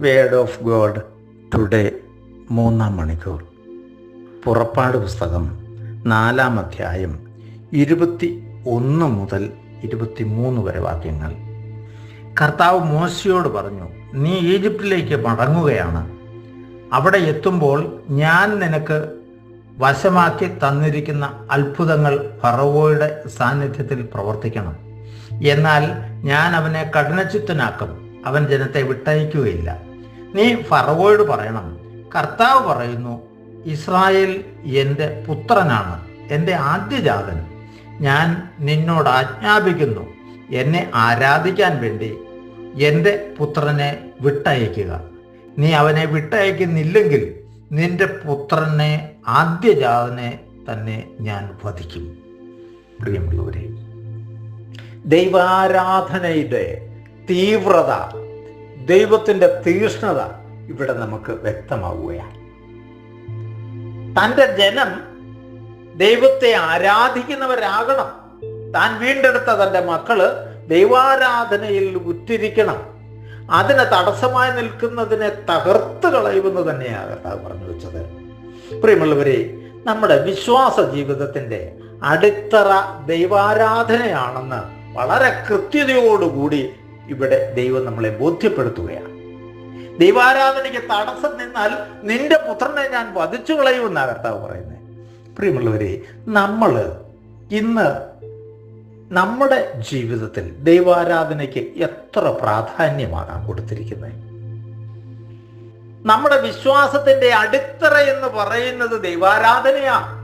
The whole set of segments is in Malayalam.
വേർഡ് ഓഫ് ഗോഡ് ടുഡേ മൂന്നാം മണിക്കൂർ. പുറപ്പാട് പുസ്തകം നാലാം അധ്യായം ഇരുപത്തി ഒന്ന് മുതൽ ഇരുപത്തി മൂന്ന് വരെ വാക്യങ്ങൾ. കർത്താവ് മോശയോട് പറഞ്ഞു നീ ഈജിപ്തിലേക്ക് മടങ്ങുകയാണ്. അവിടെ എത്തുമ്പോൾ ഞാൻ നിനക്ക് വശമാക്കി തന്നിരിക്കുന്ന അത്ഭുതങ്ങൾ ഫറവോയുടെ സാന്നിധ്യത്തിൽ പ്രവർത്തിക്കണം. എന്നാൽ ഞാൻ അവനെ കഠിനചിത്തനാക്കും അവൻ ജനത്തെ വിട്ടയക്കുകയില്ല. നീ ഫറവോയോട് പറയണം. കർത്താവ് പറയുന്നു ഇസ്രായേൽ എന്റെ പുത്രനാണ് എന്റെ ആദ്യജാതൻ. ഞാൻ നിന്നോട് ആജ്ഞാപിക്കുന്നു എന്നെ ആരാധിക്കാൻ വേണ്ടി എന്റെ പുത്രനെ വിട്ടയക്കുക നീ അവനെ വിട്ടയക്കുന്നില്ലെങ്കിൽ നിന്റെ പുത്രനെ ആദ്യജാതനെ തന്നെ ഞാൻ വധിക്കും. പ്രിയമുള്ളവരെ ദൈവാരാധനയുടെ തീവ്രത ദൈവത്തിന്റെ തീഷ്ണത ഇവിടെ നമുക്ക് വ്യക്തമാവുകയാണ്. തന്റെ ജനം ദൈവത്തെ ആരാധിക്കുന്നവരാകണം. താൻ വീണ്ടെടുത്ത തന്റെ മക്കൾ ദൈവാരാധനയിൽ ഉറ്റിരിക്കണം. അതിനെ തടസ്സമായി നിൽക്കുന്നതിനെ തകർത്ത് കളയുമെന്ന് തന്നെയാണ് പറഞ്ഞു വെച്ചത്. പ്രിയമുള്ളവരെ നമ്മുടെ വിശ്വാസ ജീവിതത്തിന്റെ അടിത്തറ ദൈവാരാധനയാണെന്ന് വളരെ കൃത്യതയോടുകൂടി ഇവിടെ ദൈവം നമ്മളെ ബോധ്യപ്പെടുത്തുകയാണ്. ദൈവാരാധനയ്ക്ക് തടസ്സം നിന്നാൽ നിന്റെ പുത്രനെ ഞാൻ വധിച്ചു കളയുമെന്നാണ് കർത്താവ് പറയുന്നത് പ്രിയമുള്ളവരെ നമ്മൾ ഇന്ന് നമ്മുടെ ജീവിതത്തിൽ ദൈവാരാധനയ്ക്ക് എത്ര പ്രാധാന്യമാകാം കൊടുത്തിരിക്കുന്നത് നമ്മുടെ വിശ്വാസത്തിന്റെ അടിത്തറ എന്ന് പറയുന്നത് ദൈവാരാധനയാ.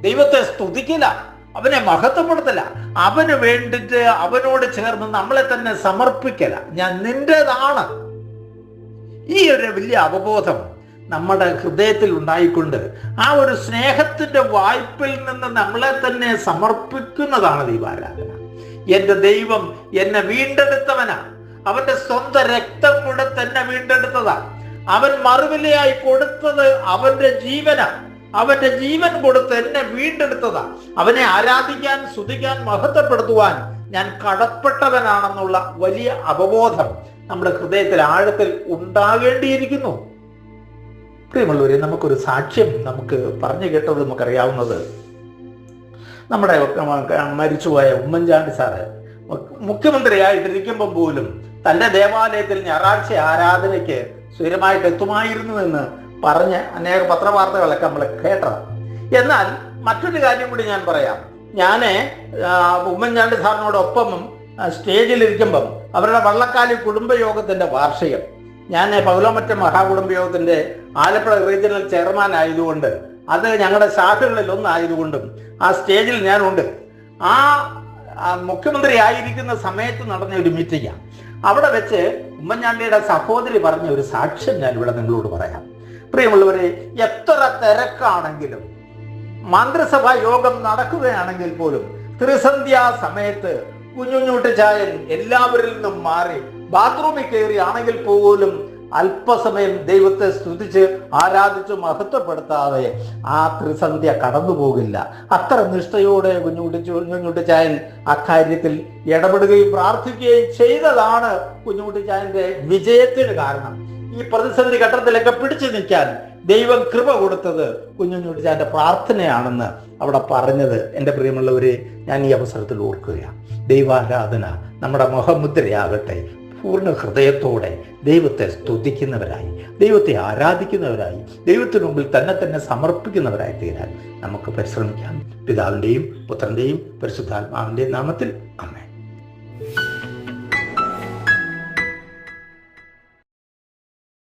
ദൈവത്തെ സ്തുതിക്കില്ല അവനെ മഹത്വപ്പെടുത്തല. അവന് വേണ്ടിട്ട് അവനോട് ചേർന്ന് നമ്മളെ തന്നെ സമർപ്പിക്കല. ഞാൻ നിന്റേതാണ്. ഈ ഒരു വലിയ അവബോധം നമ്മുടെ ഹൃദയത്തിൽ ഉണ്ടായിക്കൊണ്ട് ആ ഒരു സ്നേഹത്തിന്റെ വായ്പിൽ നിന്ന് നമ്മളെ തന്നെ സമർപ്പിക്കുന്നതാണ് ദീപാരാധന എന്റെ ദൈവം എന്നെ വീണ്ടെടുത്തവനാ. അവന്റെ സ്വന്തം രക്തം കൂടെ തന്നെ വീണ്ടെടുത്തതാ. അവൻ മറുവിലയായി കൊടുത്തത് അവന്റെ ജീവനാ. അവന്റെ ജീവൻ കൊടുത്ത് എന്നെ വീണ്ടെടുത്തതാ. അവനെ ആരാധിക്കാൻ സ്തുതിക്കാൻ മഹത്വപ്പെടുത്തുവാൻ ഞാൻ കടപ്പെട്ടവനാണെന്നുള്ള വലിയ അവബോധം നമ്മുടെ ഹൃദയത്തിൽ ആഴത്തിൽ ഉണ്ടാകേണ്ടിയിരിക്കുന്നു. പ്രിയമുള്ളവരെ നമുക്കൊരു സാക്ഷ്യം നമുക്ക് പറഞ്ഞു കേട്ടത് നമുക്കറിയാവുന്നത് നമ്മുടെ മരിച്ചുപോയ ഉമ്മൻചാണ്ടി സാറ് മുഖ്യമന്ത്രിയായിട്ടിരിക്കുമ്പോൾ പോലും തന്റെ ദേവാലയത്തിൽ ഞായറാഴ്ച ആരാധനയ്ക്ക് സ്ഥിരമായിട്ട് എത്തുമായിരുന്നു എന്ന് പറഞ്ഞ് അനേക പത്രവാർത്തകളൊക്കെ നമ്മൾ കേട്ടതാണ് എന്നാൽ മറ്റൊരു കാര്യം കൂടി ഞാൻ പറയാം. ഞാൻ ഉമ്മൻചാണ്ടി സാറിനോടൊപ്പം സ്റ്റേജിലിരിക്കുമ്പം അവരുടെ വള്ളക്കാലി കുടുംബയോഗത്തിന്റെ വാർഷികം. ഞാൻ പൗലോമറ്റ മഹാകുടുംബയോഗത്തിന്റെ ആലപ്പുഴ റീജിയണൽ ചെയർമാൻ ആയതുകൊണ്ട് അത് ഞങ്ങളുടെ ശാഖകളിൽ ഒന്നായതുകൊണ്ടും ആ സ്റ്റേജിൽ ഞാനുണ്ട്. ആ മുഖ്യമന്ത്രി ആയിരിക്കുന്ന സമയത്ത് നടന്ന ഒരു മീറ്റിംഗാണ് അവിടെ വെച്ച് ഉമ്മൻചാണ്ടിയുടെ സഹോദരി പറഞ്ഞ ഒരു സാക്ഷ്യം ഞാൻ ഇവിടെ നിങ്ങളോട് പറയാം. പ്രിയമുള്ളവരെ എത്ര തിരക്കാണെങ്കിലും മന്ത്രിസഭാ യോഗം നടക്കുകയാണെങ്കിൽ പോലും ത്രിസന്ധ്യാ സമയത്ത് കുഞ്ഞുഞ്ഞൂട്ട് ചായൻ എല്ലാവരിൽ നിന്നും മാറി ബാത്റൂമിൽ കയറിയാണെങ്കിൽ പോലും അല്പസമയം ദൈവത്തെ സ്തുതിച്ച് ആരാധിച്ച് മഹത്വപ്പെടുത്താതെ ആ ത്രിസന്ധ്യ കടന്നു പോകില്ല അത്ര നിഷ്ഠയോടെ കുഞ്ഞുകുട്ടി കുഞ്ഞുകുട്ടി ചായൻ അക്കാര്യത്തിൽ ഇടപെടുകയും പ്രാർത്ഥിക്കുകയും ചെയ്തതാണ് കുഞ്ഞുകുട്ടി ചായന്റെ വിജയത്തിന് കാരണം. ഈ പ്രതിസന്ധി ഘട്ടത്തിലൊക്കെ പിടിച്ചു നിൽക്കാൻ ദൈവം കൃപ കൊടുത്തത് കുഞ്ഞുഞ്ഞുട്ടി ചാന്റെ പ്രാർത്ഥനയാണെന്ന് അവിടെ പറഞ്ഞത്. എന്റെ പ്രിയമുള്ളവരെ ഞാൻ ഈ അവസരത്തിൽ ഓർക്കുകയാണ്. ദൈവാരാധന നമ്മുടെ മുഖമുദ്രയാകട്ടെ പൂർണ ഹൃദയത്തോടെ ദൈവത്തെ സ്തുതിക്കുന്നവരായി ദൈവത്തെ ആരാധിക്കുന്നവരായി ദൈവത്തിന് മുമ്പിൽ തന്നെ തന്നെ സമർപ്പിക്കുന്നവരായി തീരാൻ നമുക്ക് പരിശ്രമിക്കാം. പിതാവിന്റെയും പുത്രന്റെയും പരിശുദ്ധാത്മാവിന്റെയും നാമത്തിൽ. അമ്മേ